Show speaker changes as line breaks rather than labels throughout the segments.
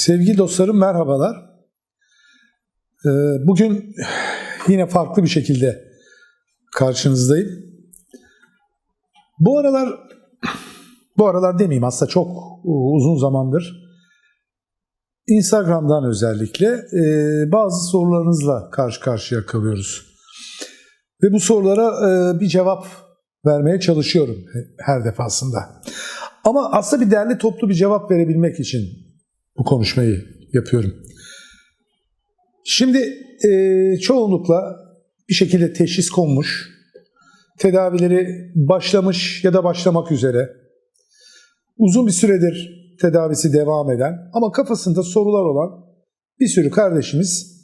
Sevgili dostlarım merhabalar. Ee, Bugün yine farklı bir şekilde karşınızdayım. Bu aralar, bu aralar demeyeyim aslında çok uzun zamandır Instagram'dan özellikle e, bazı sorularınızla karşı karşıya kalıyoruz. Ve bu sorulara e, bir cevap vermeye çalışıyorum her defasında. Ama aslında bir derli toplu bir cevap verebilmek için bu konuşmayı yapıyorum. Şimdi e, çoğunlukla bir şekilde teşhis konmuş, tedavileri başlamış ya da başlamak üzere, uzun bir süredir tedavisi devam eden ama kafasında sorular olan bir sürü kardeşimiz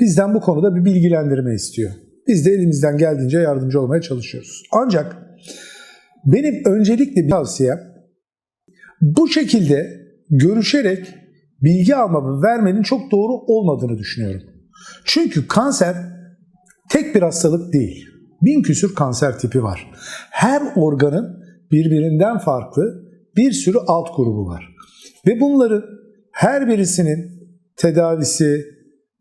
bizden bu konuda bir bilgilendirme istiyor. Biz de elimizden geldiğince yardımcı olmaya çalışıyoruz. Ancak benim öncelikle bir tavsiyem bu şekilde görüşerek bilgi alma ve vermenin çok doğru olmadığını düşünüyorum. Çünkü kanser tek bir hastalık değil. Bin küsür kanser tipi var. Her organın birbirinden farklı bir sürü alt grubu var. Ve bunların her birisinin tedavisi,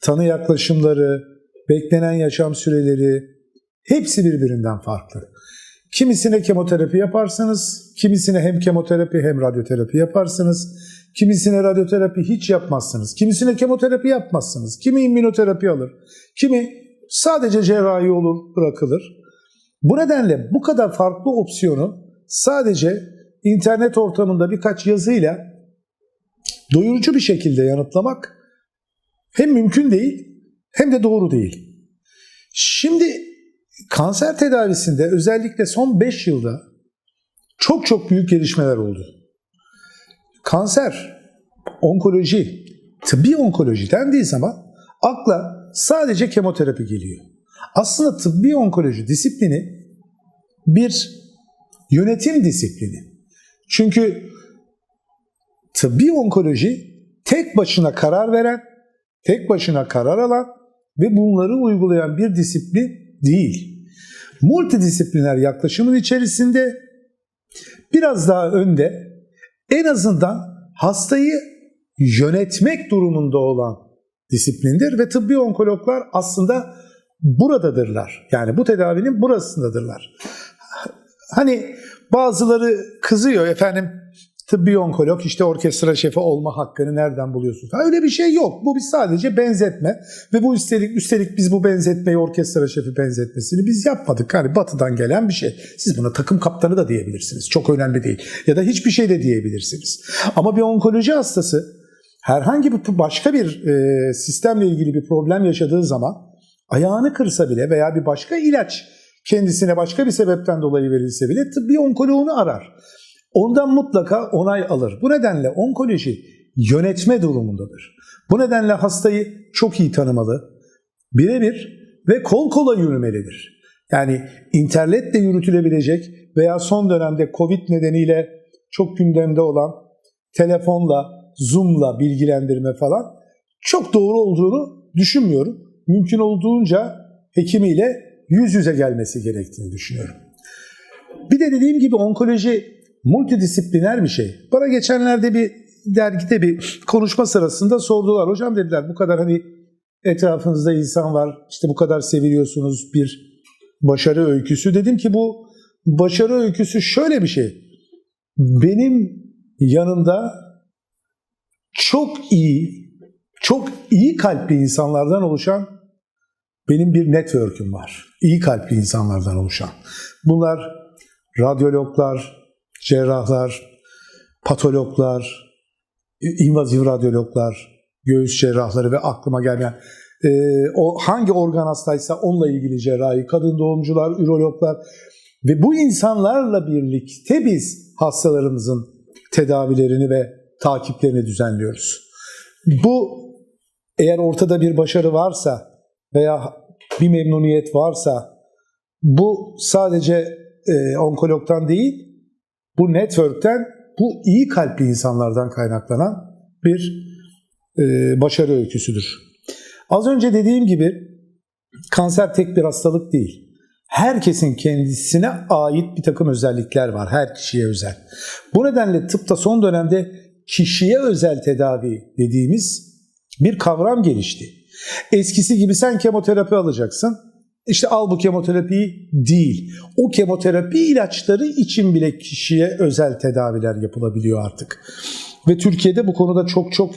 tanı yaklaşımları, beklenen yaşam süreleri hepsi birbirinden farklı. Kimisine kemoterapi yaparsınız, kimisine hem kemoterapi hem radyoterapi yaparsınız. Kimisine radyoterapi hiç yapmazsınız. Kimisine kemoterapi yapmazsınız. Kimi immünoterapi alır. Kimi sadece cerrahi olur, bırakılır. Bu nedenle bu kadar farklı opsiyonu sadece internet ortamında birkaç yazıyla doyurucu bir şekilde yanıtlamak hem mümkün değil hem de doğru değil. Şimdi kanser tedavisinde özellikle son 5 yılda çok çok büyük gelişmeler oldu. Kanser, onkoloji, tıbbi onkoloji dendiği zaman akla sadece kemoterapi geliyor. Aslında tıbbi onkoloji disiplini bir yönetim disiplini. Çünkü tıbbi onkoloji tek başına karar veren, tek başına karar alan ve bunları uygulayan bir disiplin değil. Multidisipliner yaklaşımın içerisinde biraz daha önde en azından hastayı yönetmek durumunda olan disiplindir ve tıbbi onkologlar aslında buradadırlar. Yani bu tedavinin burasındadırlar. Hani bazıları kızıyor efendim tıbbi onkolog işte orkestra şefi olma hakkını nereden buluyorsun? Öyle bir şey yok. Bu bir sadece benzetme ve bu üstelik üstelik biz bu benzetmeyi orkestra şefi benzetmesini biz yapmadık. Hani batıdan gelen bir şey. Siz buna takım kaptanı da diyebilirsiniz. Çok önemli değil. Ya da hiçbir şey de diyebilirsiniz. Ama bir onkoloji hastası herhangi bir başka bir e, sistemle ilgili bir problem yaşadığı zaman ayağını kırsa bile veya bir başka ilaç kendisine başka bir sebepten dolayı verilse bile tıbbi onkoloğunu arar. Ondan mutlaka onay alır. Bu nedenle onkoloji yönetme durumundadır. Bu nedenle hastayı çok iyi tanımalı, birebir ve kol kola yürümelidir. Yani internetle yürütülebilecek veya son dönemde Covid nedeniyle çok gündemde olan telefonla, Zoom'la bilgilendirme falan çok doğru olduğunu düşünmüyorum. Mümkün olduğunca hekimiyle yüz yüze gelmesi gerektiğini düşünüyorum. Bir de dediğim gibi onkoloji multidisipliner bir şey. Bana geçenlerde bir dergide bir konuşma sırasında sordular. Hocam dediler bu kadar hani etrafınızda insan var, işte bu kadar seviliyorsunuz bir başarı öyküsü. Dedim ki bu başarı öyküsü şöyle bir şey. Benim yanımda çok iyi, çok iyi kalpli insanlardan oluşan benim bir network'üm var. İyi kalpli insanlardan oluşan. Bunlar radyologlar, cerrahlar, patologlar, invaziv radyologlar, göğüs cerrahları ve aklıma gelmeyen e, o hangi organ hastaysa onunla ilgili cerrahi, kadın doğumcular, ürologlar ve bu insanlarla birlikte biz hastalarımızın tedavilerini ve takiplerini düzenliyoruz. Bu eğer ortada bir başarı varsa veya bir memnuniyet varsa bu sadece e, onkologdan değil, bu network'ten, bu iyi kalpli insanlardan kaynaklanan bir e, başarı öyküsüdür. Az önce dediğim gibi kanser tek bir hastalık değil. Herkesin kendisine ait bir takım özellikler var. Her kişiye özel. Bu nedenle tıpta son dönemde kişiye özel tedavi dediğimiz bir kavram gelişti. Eskisi gibi sen kemoterapi alacaksın. İşte al bu kemoterapiyi değil. O kemoterapi ilaçları için bile kişiye özel tedaviler yapılabiliyor artık. Ve Türkiye'de bu konuda çok çok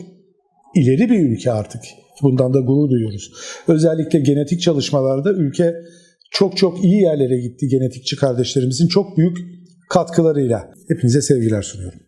ileri bir ülke artık. Bundan da gurur duyuyoruz. Özellikle genetik çalışmalarda ülke çok çok iyi yerlere gitti genetikçi kardeşlerimizin çok büyük katkılarıyla. Hepinize sevgiler sunuyorum.